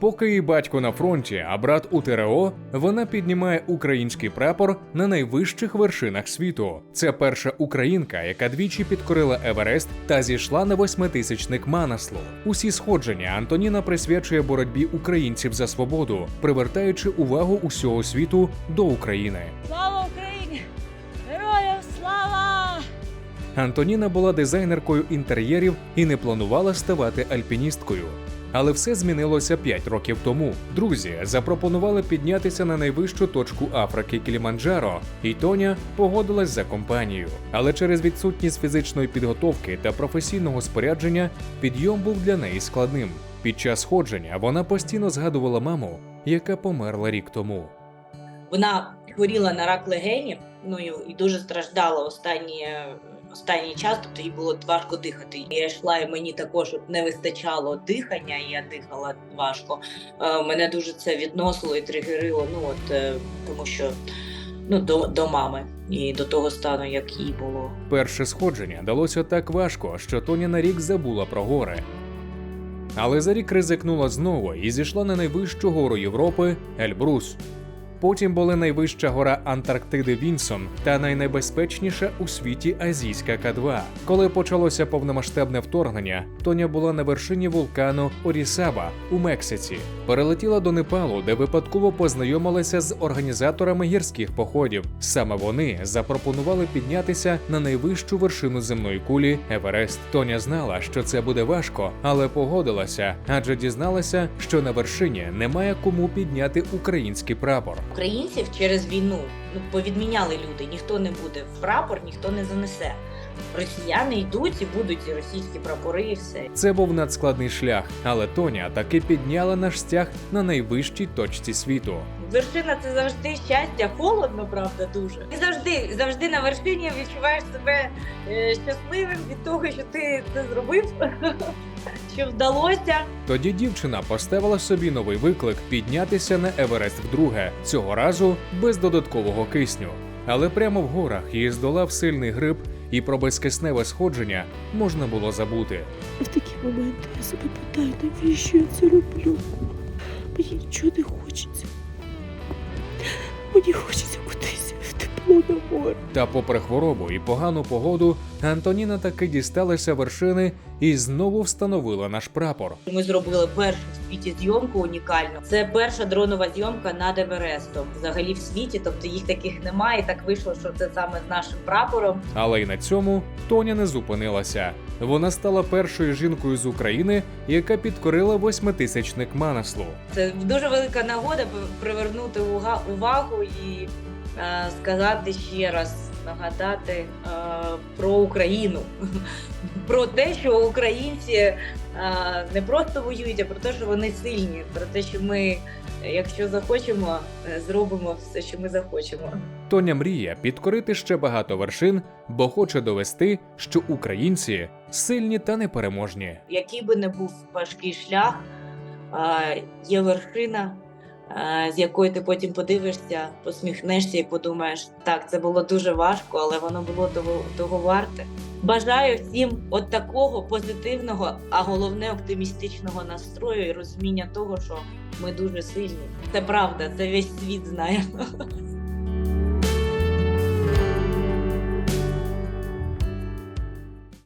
Поки її батько на фронті, а брат у ТРО, вона піднімає український прапор на найвищих вершинах світу. Це перша українка, яка двічі підкорила Еверест та зійшла на восьмитисячник Манаслу. Усі сходження Антоніна присвячує боротьбі українців за свободу, привертаючи увагу усього світу до України. Слава Україні! Героям слава! Антоніна була дизайнеркою інтер'єрів і не планувала ставати альпіністкою. Але все змінилося 5 років тому. Друзі запропонували піднятися на найвищу точку Африки Кіліманджаро, і Тоня погодилась за компанію. Але через відсутність фізичної підготовки та професійного спорядження підйом був для неї складним. Під час ходження вона постійно згадувала маму, яка померла рік тому. Вона хворіла на рак легенів, ну і, дуже страждала останні, останній час, тобто їй було важко дихати. Я йшла, і мені також не вистачало дихання, і я дихала важко. Е, мене дуже це відносило і тригерило, ну от е, тому що ну, до, до мами і до того стану, як їй було. Перше сходження далося так важко, що Тоня на рік забула про гори. Але за рік ризикнула знову і зійшла на найвищу гору Європи Ельбрус. Потім були найвища гора Антарктиди Вінсон та найнебезпечніша у світі азійська К2. Коли почалося повномасштабне вторгнення, Тоня була на вершині вулкану Орісаба у Мексиці. Перелетіла до Непалу, де випадково познайомилася з організаторами гірських походів. Саме вони запропонували піднятися на найвищу вершину земної кулі Еверест. Тоня знала, що це буде важко, але погодилася, адже дізналася, що на вершині немає кому підняти український прапор. Українців через війну ну, повідміняли люди. Ніхто не буде в прапор, ніхто не занесе. Росіяни йдуть і будуть і російські прапори, і все. Це був надскладний шлях, але Тоня таки підняла наш стяг на найвищій точці світу. Вершина це завжди щастя, холодно, правда, дуже. І завжди, завжди на вершині відчуваєш себе е, щасливим від того, що ти це зробив, що вдалося. Тоді дівчина поставила собі новий виклик піднятися на Еверест вдруге, цього разу без додаткового кисню. Але прямо в горах її здолав сильний грип, і про безкисневе сходження можна було забути. В такі моменти я себе питаю, навіщо я це роблю? Мені нічого не хочеться. Мені хочеться тепло. Та, попри хворобу і погану погоду, Антоніна таки дісталася вершини і знову встановила наш прапор. Ми зробили першу в світі зйомку унікальну. Це перша дронова зйомка над Еверестом. Взагалі в світі, тобто їх таких немає. І так вийшло, що це саме з нашим прапором. Але й на цьому Тоня не зупинилася. Вона стала першою жінкою з України, яка підкорила восьмитисячник Манаслу. Це дуже велика нагода привернути увагу і сказати ще раз, нагадати е, про Україну, про те, що українці е, не просто воюють, а про те, що вони сильні, про те, що ми, якщо захочемо, е, зробимо все, що ми захочемо. Тоня мріє підкорити ще багато вершин, бо хоче довести, що українці сильні та непереможні. Який би не був важкий шлях, е, є вершина, е, з якої ти потім подивишся, посміхнешся і подумаєш, так, це було дуже важко, але воно було того, того варте. Бажаю всім от такого позитивного, а головне оптимістичного настрою і розуміння того, що ми дуже сильні. Це правда, це весь світ знає.